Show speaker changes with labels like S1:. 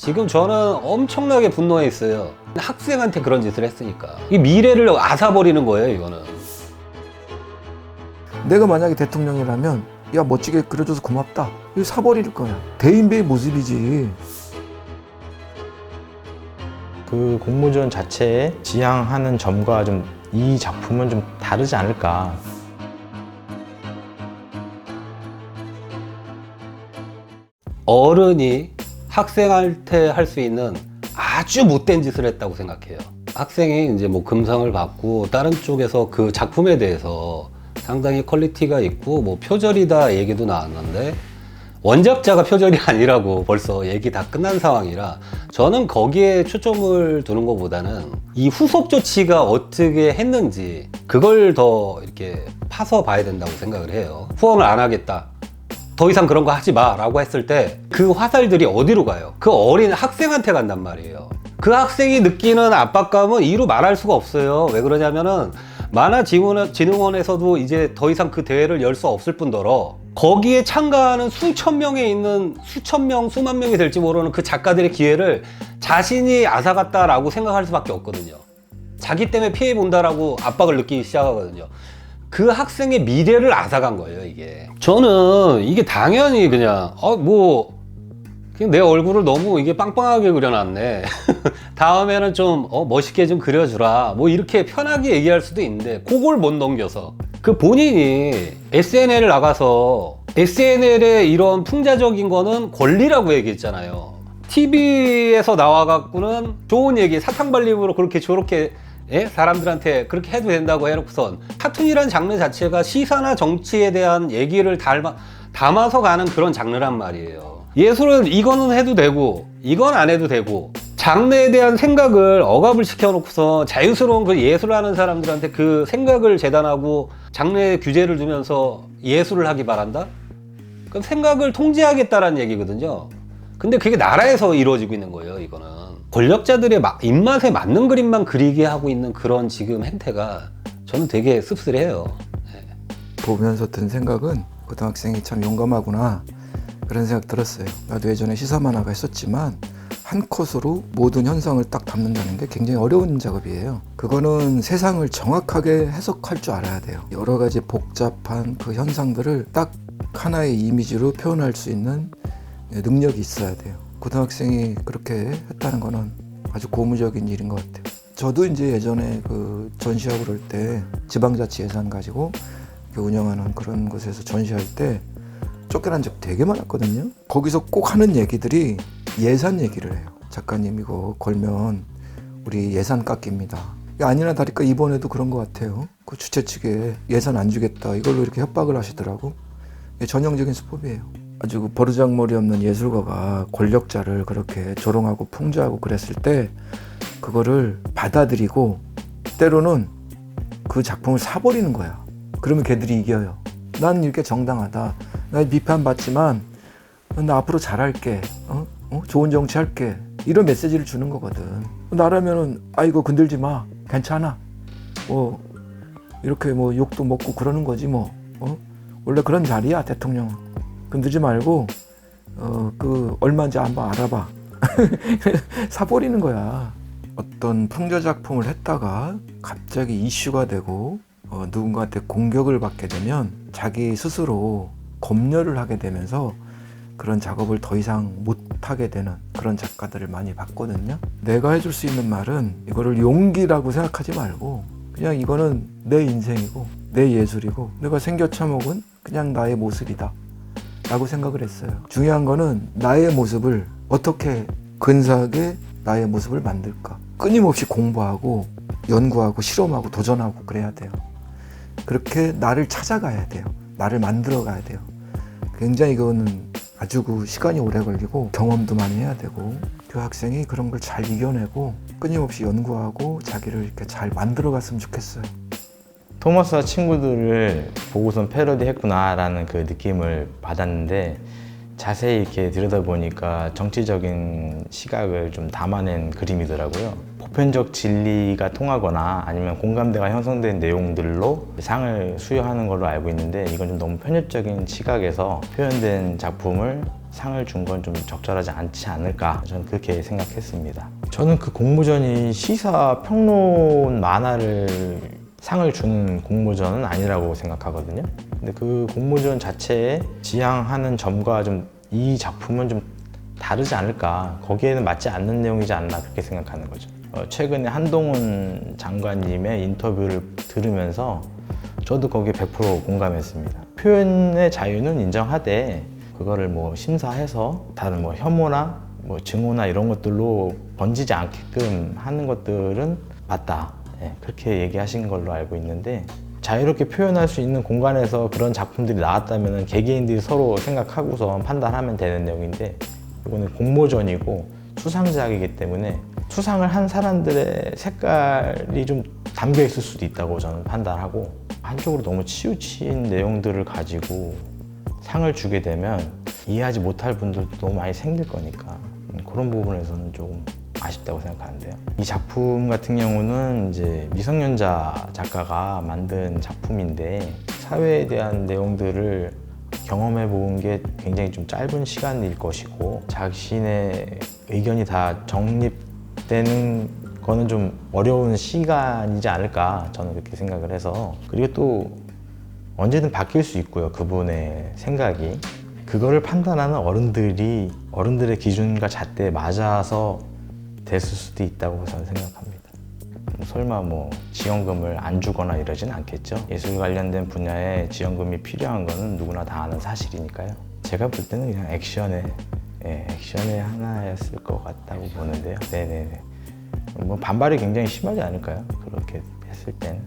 S1: 지금 저는 엄청나게 분노해 있어요. 학생한테 그런 짓을 했으니까. 이 미래를 앗아버리는 거예요, 이거는.
S2: 내가 만약에 대통령이라면 야 멋지게 그려줘서 고맙다. 이거 사버릴 거야. 대인배의 모습이지.
S3: 그 공모전 자체에 지향하는 점과 좀 이 작품은 좀 다르지 않을까.
S1: 어른이 학생한테 할수 있는 아주 못된 짓을 했다고 생각해요. 학생이 이제 뭐 금상을 받고 다른 쪽에서 그 작품에 대해서 상당히 퀄리티가 있고 뭐 표절이다 얘기도 나왔는데 원작자가 표절이 아니라고 벌써 얘기 다 끝난 상황이라 저는 거기에 초점을 두는 것보다는 이 후속 조치가 어떻게 했는지 그걸 더 이렇게 파서 봐야 된다고 생각을 해요. 후원을 안 하겠다. 더 이상 그런 거 하지 마 라고 했을 때 그 화살들이 어디로 가요? 그 어린 학생한테 간단 말이에요. 그 학생이 느끼는 압박감은 이루 말할 수가 없어요. 왜 그러냐면은 만화진흥원에서도 이제 더 이상 그 대회를 열 수 없을 뿐더러 거기에 참가하는 수천 명에 있는 수천 명, 수만 명이 될지 모르는 그 작가들의 기회를 자신이 앗아갔다라고 생각할 수밖에 없거든요. 자기 때문에 피해 본다라고 압박을 느끼기 시작하거든요. 그 학생의 미래를 앗아간 거예요, 이게. 저는 이게 당연히 그냥, 어, 뭐, 그냥 내 얼굴을 너무 이게 빵빵하게 그려놨네. 다음에는 좀, 어, 멋있게 좀 그려주라. 뭐 이렇게 편하게 얘기할 수도 있는데, 그걸 못 넘겨서. 그 본인이 SNL 나가서 SNL의 이런 풍자적인 거는 권리라고 얘기했잖아요. TV에서 나와갖고는 좋은 얘기, 사탕발림으로 그렇게 저렇게 예? 사람들한테 그렇게 해도 된다고 해놓고선 카툰이란 장르 자체가 시사나 정치에 대한 얘기를 닮아, 담아서 가는 그런 장르란 말이에요. 예술은 이거는 해도 되고 이건 안 해도 되고 장르에 대한 생각을 억압을 시켜놓고서 자유스러운 그 예술하는 사람들한테 그 생각을 재단하고 장르에 규제를 두면서 예술을 하기 바란다? 그럼 생각을 통제하겠다라는 얘기거든요. 근데 그게 나라에서 이루어지고 있는 거예요, 이거는. 권력자들의 마- 입맛에 맞는 그림만 그리게 하고 있는 그런 지금 행태가 저는 되게 씁쓸해요.
S2: 보면서 든 생각은 고등학생이 참 용감하구나 그런 생각 들었어요. 나도 예전에 시사 만화가 했었지만 한 컷으로 모든 현상을 딱 담는다는 게 굉장히 어려운 작업이에요. 그거는 세상을 정확하게 해석할 줄 알아야 돼요. 여러 가지 복잡한 그 현상들을 딱 하나의 이미지로 표현할 수 있는 능력이 있어야 돼요. 고등학생이 그렇게 했다는 거는 아주 고무적인 일인 것 같아요. 저도 이제 예전에 그 전시하고 그럴 때 지방자치 예산 가지고 운영하는 그런 곳에서 전시할 때 쫓겨난 적 되게 많았거든요. 거기서 꼭 하는 얘기들이 예산 얘기를 해요. 작가님 이거 걸면 우리 예산 깎입니다. 아니나 다를까 이번에도 그런 것 같아요. 그 주최 측에 예산 안 주겠다 이걸로 이렇게 협박을 하시더라고. 전형적인 수법이에요. 아주 그 버르장머리 없는 예술가가 권력자를 그렇게 조롱하고 풍자하고 그랬을 때 그거를 받아들이고 때로는 그 작품을 사버리는 거야. 그러면 걔들이 이겨요. 난 이렇게 정당하다. 나 비판받지만 나 앞으로 잘할게. 어? 어? 좋은 정치 할게. 이런 메시지를 주는 거거든. 나라면은 아 이거 건들지 마. 괜찮아. 뭐 이렇게 뭐 욕도 먹고 그러는 거지 뭐. 어? 원래 그런 자리야 대통령. 건들지 말고 어 그 얼마인지 한번 알아봐. 사버리는 거야. 어떤 풍자 작품을 했다가 갑자기 이슈가 되고 어, 누군가한테 공격을 받게 되면 자기 스스로 검열을 하게 되면서 그런 작업을 더 이상 못하게 되는 그런 작가들을 많이 봤거든요. 내가 해줄 수 있는 말은 이거를 용기라고 생각하지 말고 그냥 이거는 내 인생이고 내 예술이고 내가 생겨쳐먹은 그냥 나의 모습이다. 라고 생각을 했어요. 중요한 거는 나의 모습을 어떻게 근사하게 나의 모습을 만들까. 끊임없이 공부하고 연구하고 실험하고 도전하고 그래야 돼요. 그렇게 나를 찾아가야 돼요. 나를 만들어 가야 돼요. 굉장히 이거는 아주 그 시간이 오래 걸리고 경험도 많이 해야 되고 그 학생이 그런 걸 잘 이겨내고 끊임없이 연구하고 자기를 이렇게 잘 만들어 갔으면 좋겠어요.
S3: 토머스와 친구들을 보고선 패러디 했구나라는 그 느낌을 받았는데 자세히 이렇게 들여다보니까 정치적인 시각을 좀 담아낸 그림이더라고요. 보편적 진리가 통하거나 아니면 공감대가 형성된 내용들로 상을 수여하는 걸로 알고 있는데 이건 좀 너무 편협적인 시각에서 표현된 작품을 상을 준 건 좀 적절하지 않지 않을까 저는 그렇게 생각했습니다. 저는 그 공모전이 시사 평론 만화를 상을 주는 공모전은 아니라고 생각하거든요. 근데 그 공모전 자체에 지향하는 점과 좀 이 작품은 좀 다르지 않을까 거기에는 맞지 않는 내용이지 않나 그렇게 생각하는 거죠. 어, 최근에 한동훈 장관님의 인터뷰를 들으면서 저도 거기에 100% 공감했습니다. 표현의 자유는 인정하되 그거를 뭐 심사해서 다른 뭐 혐오나 뭐 증오나 이런 것들로 번지지 않게끔 하는 것들은 맞다. 예, 그렇게 얘기하신 걸로 알고 있는데 자유롭게 표현할 수 있는 공간에서 그런 작품들이 나왔다면 개개인들이 서로 생각하고서 판단하면 되는 내용인데 이거는 공모전이고 수상작이기 때문에 수상을 한 사람들의 색깔이 좀 담겨 있을 수도 있다고 저는 판단하고 한쪽으로 너무 치우친 내용들을 가지고 상을 주게 되면 이해하지 못할 분들도 너무 많이 생길 거니까 음, 그런 부분에서는 조금 아쉽다고 생각하는데요. 이 작품 같은 경우는 이제 미성년자 작가가 만든 작품인데 사회에 대한 내용들을 경험해 본 게 굉장히 좀 짧은 시간일 것이고 자신의 의견이 다 정립되는 거는 좀 어려운 시간이지 않을까 저는 그렇게 생각을 해서 그리고 또 언제든 바뀔 수 있고요 그분의 생각이 그거를 판단하는 어른들이 어른들의 기준과 잣대에 맞아서 됐을 수도 있다고 저는 생각합니다. 뭐 설마 뭐 지원금을 안 주거나 이러진 않겠죠. 예술 관련된 분야에 지원금이 필요한 거는 누구나 다 아는 사실이니까요. 제가 볼 때는 그냥 액션의 예, 액션의 하나였을 것 같다고 보는데요. 네네네. 뭐 반발이 굉장히 심하지 않을까요? 그렇게 했을 때는.